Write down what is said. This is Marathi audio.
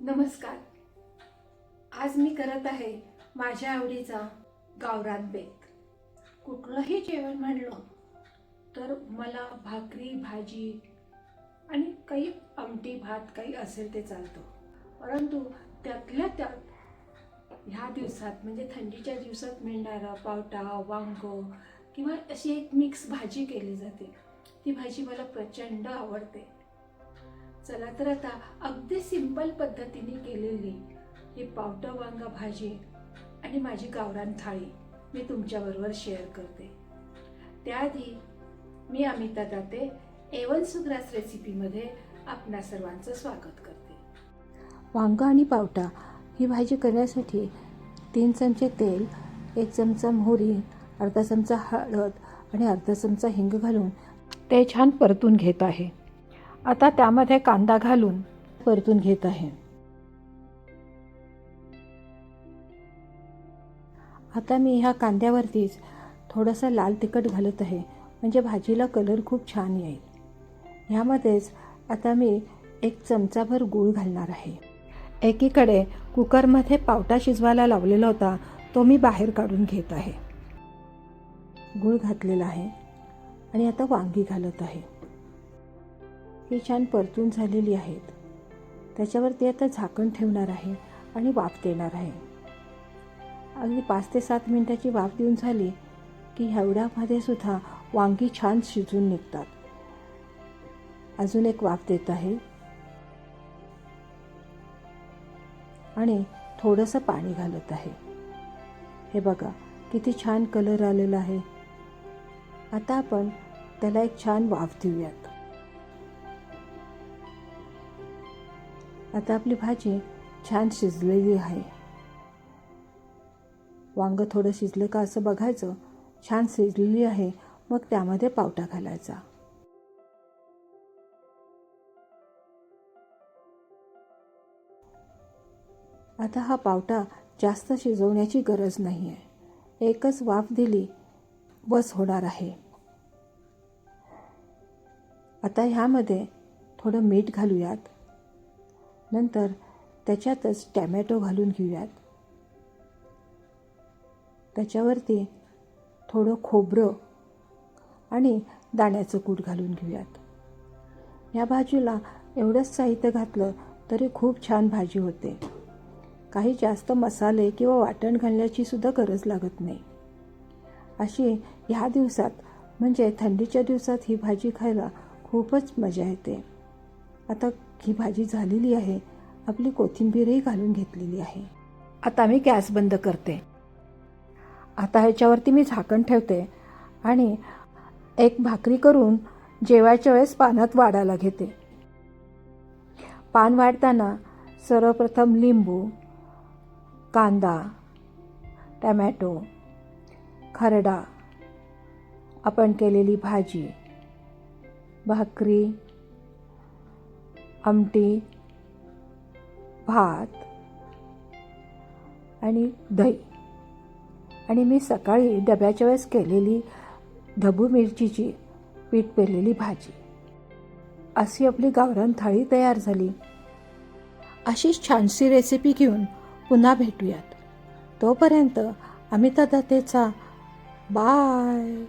नमस्कार. आज मी करत आहे माझ्या आवडीचा गावरान बेत. कुठलंही जेवण म्हणलं तर मला भाकरी भाजी आणि काही आमटी भात काही असेल ते चालतो. परंतु त्यातल्या त्यात ह्या दिवसात म्हणजे थंडीच्या दिवसात मिळणारा पावटा वांग किंवा अशी एक मिक्स भाजी केली जाते. ती भाजी मला प्रचंड आवडते. चला तर आता अगदी सिंपल पद्धतीने केलेली ही पावटा वांगा भाजी आणि माझी गावरान थाळी मी तुमच्याबरोबर शेअर करते. त्याआधी मी अमिता दाते एवन सुग्रास रेसिपीमध्ये आपणा सर्वांचं स्वागत करते. वांगा आणि पावटा ही भाजी करण्यासाठी तीन चमचे तेल एक चमचा मोहरी अर्धा चमचा हळद आणि अर्धा चमचा हिंग घालून ते छान परतून घेत आहे. आता त्यामध्ये कांदा घालून परतून घेत आहे. आता मी ह्या कांद्यावरतीच थोडंसं लाल तिखट घालत आहे. म्हणजे भाजीला कलर खूप छान येईल. ह्यामध्येच आता मी एक चमचाभर गूळ घालणार आहे. एकीकडे कुकरमध्ये पावटा शिजवायला लावलेला होता तो मी बाहेर काढून घेत आहे. गूळ घातलेला आहे आणि आता वांगी घालत आहे. ही छान परतून झालेली आहेत. त्याच्यावरती आता झाकण ठेवणार आहे आणि वाफ देणार आहे. अगदी पाच ते सात मिनटाची वाफ देऊन झाली की एवढ्यामध्ये सुद्धा वांगी छान शिजून निघतात. अजून एक वाफ देत आहे. आणि थोडंसं पाणी घालत आहे. हे बघा किती छान कलर आलेला आहे. आता आपण त्याला एक छान वाफ देऊयात. आता आपली भाजी छान शिजलेली आहे. वांगं थोडं शिजलं का असं बघायचं छान शिजलेली आहे मग त्यामध्ये पावटा घालायचा. आता हा पावटा जास्त शिजवण्याची गरज नाही आहे एकच वाफ दिली बस होणार आहे. आता ह्यामध्ये थोडं मीठ घालूयात. नंतर त्याच्यातच टॅमॅटो घालून घेऊयात. त्याच्यावरती थोडं खोबरं आणि दाण्याचं कूट घालून घेऊयात. या भाजीला एवढंच साहित्य घातलं तरी खूप छान भाजी होते. काही जास्त मसाले किंवा वाटण घालण्याची सुद्धा गरज लागत नाही. अशी ह्या दिवसात म्हणजे थंडीच्या दिवसात ही भाजी खायला खूपच मजा येते. आता ही भाजी झालेली आहे आपली कोथिंबीरही घालून घेतलेली आहे. आता मी गॅस बंद करते. आता ह्याच्यावरती मी झाकण ठेवते आणि एक भाकरी करून जेवायच्या वेळेस पानात वाढायला घेते. पान वाढताना सर्वप्रथम लिंबू कांदा टमॅटो खरडा आपण केलेली भाजी भाकरी आमटी भात आणि दही. आणि मी सकाळी डब्याच्या वेळेस केलेली ढबू मिरचीची पीठ पेरलेली भाजी. अशी आपली गावरान थाळी तयार झाली. अशीच छानशी रेसिपी घेऊन पुन्हा भेटूयात. तोपर्यंत अमिता दत्तेचा बाय.